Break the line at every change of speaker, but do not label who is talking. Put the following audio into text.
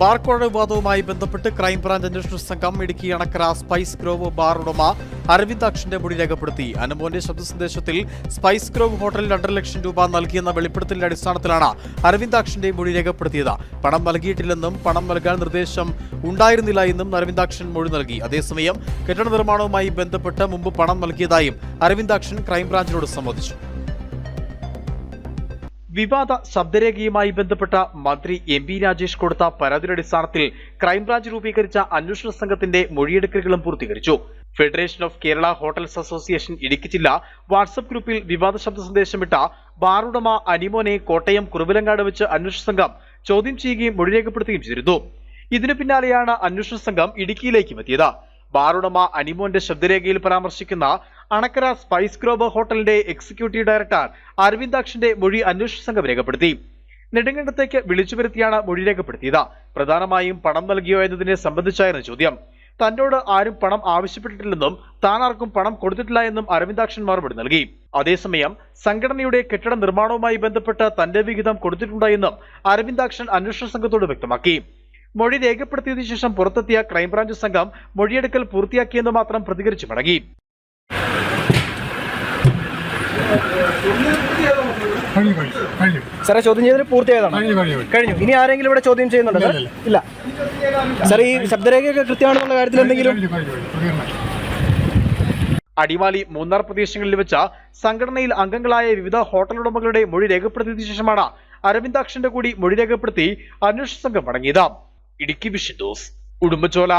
ബാർക്കോഴ വിവാദവുമായി ബന്ധപ്പെട്ട് ക്രൈംബ്രാഞ്ച് അന്വേഷണ സംഘം Idukki Anakkara spice grove bar ഉടമ അരവിന്ദ് അക്ഷന്റെ മൊഴി രേഖപ്പെടുത്തി. അനുമോന്റെ ശബ്ദ സന്ദേശത്തിൽ സ്പൈസ് ഗ്രോവ് ഹോട്ടലിൽ രണ്ടര ലക്ഷം രൂപ നൽകിയെന്ന വെളിപ്പെടുത്തലിന്റെ അടിസ്ഥാനത്തിലാണ് അരവിന്ദാക്ഷന്റെ മൊഴി രേഖപ്പെടുത്തിയത്. പണം നൽകിയിട്ടില്ലെന്നും പണം നൽകാൻ നിർദ്ദേശം ഉണ്ടായിരുന്നില്ല എന്നും അരവിന്ദാക്ഷൻ മൊഴി നൽകി. അതേസമയം കെട്ടിട നിർമ്മാണവുമായി ബന്ധപ്പെട്ട് മുമ്പ് പണം നൽകിയതായും അരവിന്ദാക്ഷൻ ക്രൈംബ്രാഞ്ചിനോട് സമ്മതിച്ചു വിവാദ ശബ്ദരേഖയുമായി ബന്ധപ്പെട്ട മന്ത്രി എം പി രാജേഷ് കൊടുത്ത പരാതിയുടെ അടിസ്ഥാനത്തിൽ ക്രൈംബ്രാഞ്ച് രൂപീകരിച്ച അന്വേഷണ സംഘത്തിന്റെ മൊഴിയെടുക്കലുകളും പൂർത്തീകരിച്ചു. Federation of Kerala hotels association Idukki ജില്ല വാട്സപ്പ് ഗ്രൂപ്പിൽ വിവാദ ശബ്ദ സന്ദേശമിട്ട ബാറുടമ അനിമോനെ കോട്ടയം കുറുവിലങ്ങാട് വെച്ച് അന്വേഷണ സംഘം ചോദ്യം ചെയ്യുകയും മൊഴി രേഖപ്പെടുത്തുകയും ചെയ്തിരുന്നു. ഇതിനു പിന്നാലെയാണ് അന്വേഷണ സംഘം ഇടുക്കിയിലേക്കും എത്തിയത്. ബാറുടമ അനിമോന്റെ ശബ്ദരേഖയിൽ പരാമർശിക്കുന്ന അണക്കര സ്പൈസ് ഗ്രോബ് ഹോട്ടലിന്റെ എക്സിക്യൂട്ടീവ് ഡയറക്ടർ അരവിന്ദാക്ഷന്റെ മൊഴി അന്വേഷണ സംഘം രേഖപ്പെടുത്തി. നെടുങ്കണ്ടത്തേക്ക് വിളിച്ചു വരുത്തിയാണ് മൊഴി രേഖപ്പെടുത്തിയത്. പ്രധാനമായും പണം നൽകിയോ എന്നതിനെ സംബന്ധിച്ചായിരുന്നു ചോദ്യം. തന്നോട് ആരും പണം ആവശ്യപ്പെട്ടിട്ടില്ലെന്നും താൻ ആർക്കും പണം കൊടുത്തിട്ടില്ല എന്നും അരവിന്ദാക്ഷൻ മറുപടി നൽകി. അതേസമയം സംഘടനയുടെ കെട്ടിട നിർമ്മാണവുമായി ബന്ധപ്പെട്ട് തന്റെ വിഹിതം കൊടുത്തിട്ടുണ്ടെന്നും അരവിന്ദാക്ഷൻ അന്വേഷണ സംഘത്തോട് വ്യക്തമാക്കി. മൊഴി രേഖപ്പെടുത്തിയതിനു ശേഷം പുറത്തെത്തിയ ക്രൈംബ്രാഞ്ച് സംഘം മൊഴിയെടുക്കൽ പൂർത്തിയാക്കിയെന്ന് മാത്രം പ്രതികരിച്ചു മടങ്ങി.
സാറേ ചോദ്യം ചെയ്തത് പൂർത്തിയായതാണ്.
കഴിഞ്ഞു
ഇനി ആരെങ്കിലും ഇവിടെ ചോദ്യം ചെയ്യുന്നുണ്ടോ? സാർ ഇല്ല സാർ ഈ ശബ്ദരേഖയൊക്കെ കൃത്യമാണെന്നുള്ള കാര്യത്തിൽ എന്തെങ്കിലും
അടിമാലി മൂന്നാർ പ്രദേശങ്ങളിൽ വെച്ച സംഘടനയിൽ അംഗങ്ങളായ വിവിധ ഹോട്ടൽ ഉടമകളുടെ മൊഴി രേഖപ്പെടുത്തിയതിനു ശേഷമാണ് അരവിന്ദാക്ഷന്റെ കൂടി മൊഴി രേഖപ്പെടുത്തി അന്വേഷണ സംഘം മടങ്ങിയത്. Idukki vision news ഉടുമ്പച്ചോല